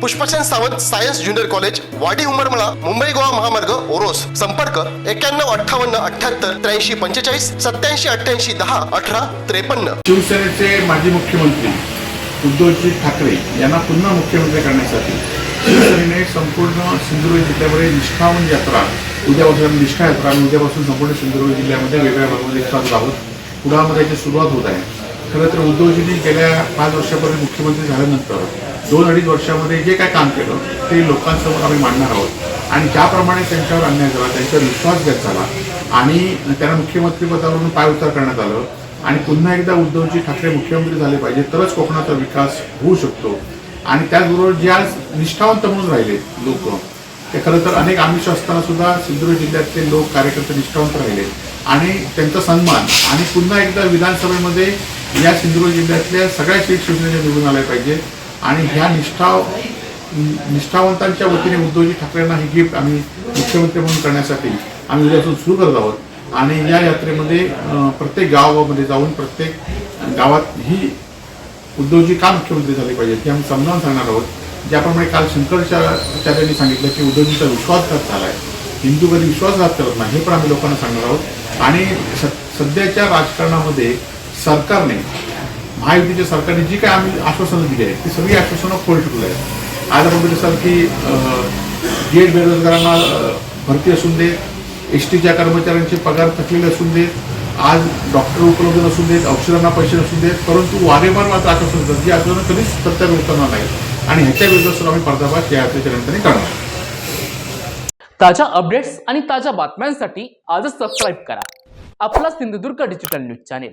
Pushpachand Sawant science junior college Wadi Umarmala Mumbai Goa महामार्ग ओरोस. संपर्क एक्क्याण्णव अठ्ठावन्न अठ्ठ्याहत्तर त्र्याऐंशी पंचेचाळीस सत्याऐंशी अठ्ठ्याऐंशी दहा अठरा त्रेपन्न. शिवसेनेचे माजी मुख्यमंत्री उद्धवजी ठाकरे यांना पुन्हा मुख्यमंत्री करण्यासाठी शिवसेनेने संपूर्ण सिंधुदुर्ग जिल्ह्यामध्ये निष्ठावन यात्रा उद्यापासून निष्ठा यात्रा आणि उद्यापासून संपूर्ण सिंधुदुर्ग जिल्ह्यामध्ये वेगवेगळ्या भागामध्ये चालू आहोत कुडामध्ये याची सुरुवात होत आहे. खरं तर उद्धवजींनी गेल्या पाच वर्षापूर्वी मुख्यमंत्री झाल्यानंतर दोन अडीच वर्षामध्ये जे काय काम केलं ते लोकांसमोर आम्ही मांडणार आहोत. आणि ज्याप्रमाणे त्यांच्यावर अन्याय झाला त्यांच्यावर विश्वासघात झाला आणि त्यांना मुख्यमंत्रीपदावरून पायउतार करण्यात आलं आणि पुन्हा एकदा उद्धवजी ठाकरे मुख्यमंत्री झाले पाहिजे तरच कोकणाचा विकास होऊ शकतो. आणि त्याचबरोबर जे आज निष्ठावंत म्हणून राहिले लोक ते खरं तर अनेक आमिष असताना सुद्धा सिंधुदुर्ग जिल्ह्यातले लोक कार्यकर्ते निष्ठावंत राहिले. आणि त्यांचा सन्मान आणि पुन्हा एकदा विधानसभेमध्ये या सिंधुदुर्ग जिल्ह्यातल्या सगळ्या सीट शिवसेनेच्या निवडून आल्या पाहिजे. आणि ह्या निष्ठा निष्ठावंतांच्या वतीने उद्धवजी ठाकरेंना ही गिफ्ट आम्ही मुख्यमंत्री म्हणून करण्यासाठी आम्ही उद्यापासून सुरू करत आहोत. आणि या यात्रेमध्ये प्रत्येक गावामध्ये जाऊन प्रत्येक गावात ही उद्धवजी का मुख्यमंत्री झाले पाहिजेत हे आम्ही समजावून सांगणार आहोत. ज्याप्रमाणे काल शंकराचार्यांनी सांगितलं की उद्धवजीचा विश्वासघात झाला आहे हिंदू कधी विश्वासघात करत नाही हे पण आम्ही लोकांना सांगणार आहोत. आणि स- सध्याच्या राजकारणामध्ये सरकारने महायुतीच्या सरकारने जी काय आम्ही आश्वासनं दिली आहेत ती सगळी आश्वासनं खोल ठेवली आहेत. आज आपण बघितलं की गेट बेरोजगारांना भरती असून दे एस टीच्या कर्मचाऱ्यांचे पगार थकलेले असून देत आज डॉक्टर उपलब्ध नसून देत औषधांना पैसे नसून देत परंतु वारेवार मात्र आश्वासन देतात जी आश्वासनं कधीच सत्यात उतरणार नाही आणि ह्याच्या विरुद्ध आम्ही पर्दाफाश या यात्रेच्या निमित्ताने करणार ताज्या अपडेट्स आणि ताज्या बातम्यांसाठी आजच सबस्क्राईब करा. आपला Sindhudurg digital news channel